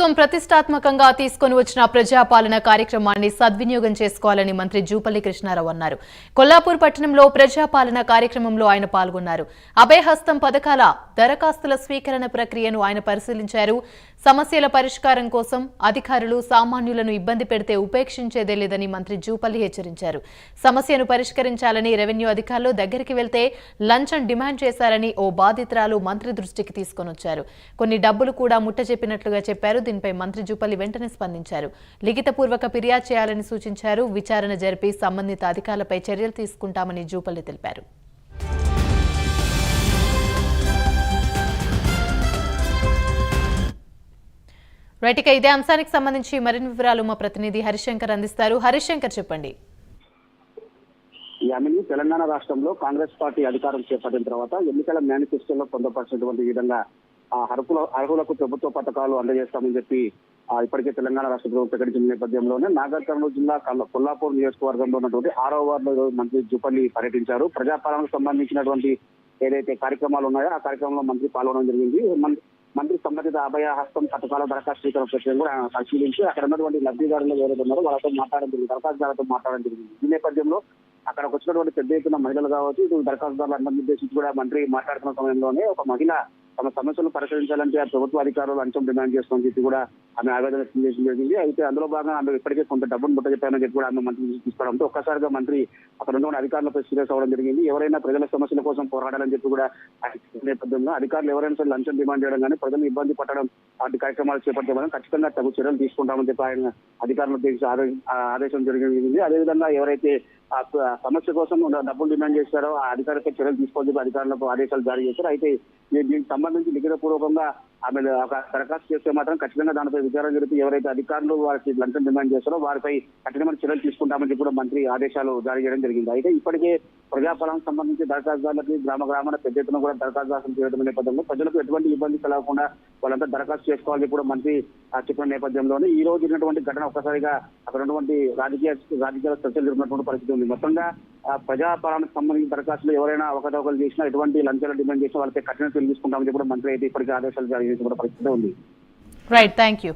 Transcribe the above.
ప్రభుత్వం ప్రతిష్టాత్మకంగా తీసుకొని వచ్చిన ప్రజాపాలన కార్యక్రమాన్ని సద్వినియోగం చేసుకోవాలని మంత్రి జూపల్లి కృష్ణారావు అన్నారు. కొల్లాపూర్ పట్టణంలో ప్రజాపాలన కార్యక్రమంలో ఆయన పాల్గొన్నారు. అభయహస్తం పథకాల దరఖాస్తుల స్వీకరణ ప్రక్రియను ఆయన పరిశీలించారు. సమస్యల పరిష్కారం కోసం అధికారులు సామాన్యులను ఇబ్బంది పెడితే ఉపేక్షించేదే లేదని మంత్రి జూపల్లి హెచ్చరించారు. సమస్యను పరిష్కరించాలని రెవెన్యూ అధికారులు దగ్గరికి వెళ్తే లంచం డిమాండ్ చేశారని ఓ బాధితురాలు మంత్రి దృష్టికి తీసుకొనొచ్చారు. కొన్ని డబ్బులు కూడా ముట్టజెప్పినట్లుగా చెప్పారు. దీనిపై మంత్రి జూపల్లి వెంటనే స్పందించారు. లిఖితపూర్వక ఫిర్యాదు చేయాలని సూచించారు. విచారణ జరిపి సంబంధిత అధికారులపై చర్యలు తీసుకుంటామని జూపల్లి తెలిపారు. రైట్ ఇక ఇదే అంశానికి సంబంధించి మరిన్ని వివరాలు మా ప్రతినిధి హరిశంకర్ అందిస్తారు. హరిశంకర్ చెప్పండి. యామిని తెలంగాణ రాష్ట్రంలో కాంగ్రెస్ పార్టీ అధికారం చేపట్టిన తర్వాత ఎన్నికల మేనిఫెస్టోలో పొందపరిచినటువంటి విధంగా అర్హుల అర్హులకు ప్రభుత్వ పథకాలు అందజేస్తామని చెప్పి ఆ ఇప్పటికే తెలంగాణ రాష్ట్ర ప్రభుత్వం ప్రకటించిన నేపథ్యంలోనే నాగర్ కర్నూలు జిల్లా కొల్లాపూర్ నియోజకవర్గంలో ఉన్నటువంటి ఆరో వార్డులో మంత్రి జుపల్లి పర్యటించారు. ప్రజాపాలనకు సంబంధించినటువంటి ఏదైతే కార్యక్రమాలు ఉన్నాయో ఆ కార్యక్రమంలో మంత్రి పాల్గొనడం జరిగింది. మంత్రి సంబంధిత అభయ హస్తం పథకాల దరఖాస్తు స్వీకరణ ప్రక్రియను కూడా ఆయన పరిశీలించి అక్కడ ఉన్నటువంటి లబ్ధిదారులు ఎవరైతే ఉన్నారో వాళ్ళతో మాట్లాడడం జరిగింది. దరఖాస్తుదారులతో మాట్లాడడం జరిగింది. ఈ నేపథ్యంలో అక్కడికి వచ్చినటువంటి పెద్ద ఎత్తున మహిళలు కావచ్చు ఇటు దరఖాస్తుదారులందరినీ ఉద్దేశించి కూడా మంత్రి మాట్లాడుతున్న సమయంలోనే ఒక మహిళ తమ సమస్యలు పరిష్కరించాలంటే ఆ ప్రభుత్వ అధికారులు లంచం డిమాండ్ చేస్తామని చెప్పి కూడా ఆమె ఆవేదన వ్యక్తం జరిగింది. అయితే అందులో భాగంగా ఆమె ఇప్పటికే కొంత డబ్బును ముట్ట చెప్పామని చెప్పి కూడా ఆమె మంత్రి తీసుకోవడంతో ఒక్కసారిగా మంత్రి అక్కడ ఉన్న అధికారులపై సీరియస్ అవ్వడం జరిగింది. ఎవరైనా ప్రజల సమస్యల కోసం పోరాడాలని చెప్పి కూడా నేపథ్యంలో అధికారులు ఎవరైనా సరే లంచం డిమాండ్ చేయడం కానీ ప్రజలు ఇబ్బంది పట్టడం వంటి కార్యక్రమాలు చేపట్టడం ఖచ్చితంగా తగు చర్యలు తీసుకుంటామని చెప్పి ఆయన అధికారులకు ఆదేశం జరిగింది. అదేవిధంగా ఎవరైతే ఆ సమస్య కోసం డబ్బులు డిమాండ్ చేశారో ఆ అధికారులపై చర్యలు తీసుకోవాలని చెప్పి అధికారులకు ఆదేశాలు జారీ చేశారు. అయితే దీనికి సంబంధించి లిఖితపూర్వకంగా ఆమె ఒక దరఖాస్తు చేస్తే మాత్రం ఖచ్చితంగా దానిపై విచారణ జరిపి ఎవరైతే అధికారులు వారికి లంచం డిమాండ్ చేస్తారో వారిపై కఠినమైన చర్యలు తీసుకుంటామని కూడా మంత్రి ఆదేశాలు జారీ చేయడం జరిగింది. అయితే ఇప్పటికే ప్రజాపాలనకు సంబంధించి దరఖాస్తుదారులకి గ్రామ గ్రామాల పెద్ద ఎత్తున కూడా దరఖాస్తు దాఖలు చేయడం నేపథ్యంలో ప్రజలకు ఎటువంటి ఇబ్బంది కలగకుండా వాళ్ళంతా దరఖాస్తు చేసుకోవాలని కూడా మంత్రి ఆ, చెప్పిన నేపథ్యంలోనే ఈ రోజు జరిగినటువంటి ఘటన ఒక్కసారిగా అక్కడ ఉన్నటువంటి రాజకీయ రాజకీయ చర్చలు జరిగినటువంటి పరిస్థితి ఉంది. మొత్తంగా ప్రజాపాలనకు సంబంధించిన దరఖాస్తులు ఎవరైనా అవకతవకలు చేసినా ఎటువంటి లంచాలు డిమాండ్ చేసినా వాళ్ళపై కఠిన చర్యలు తీసుకుంటామని కూడా మంత్రి అయితే ఇప్పటికే ఆదేశాలు జారీ చేసిన కూడా పరిస్థితి ఉంది. Right thank you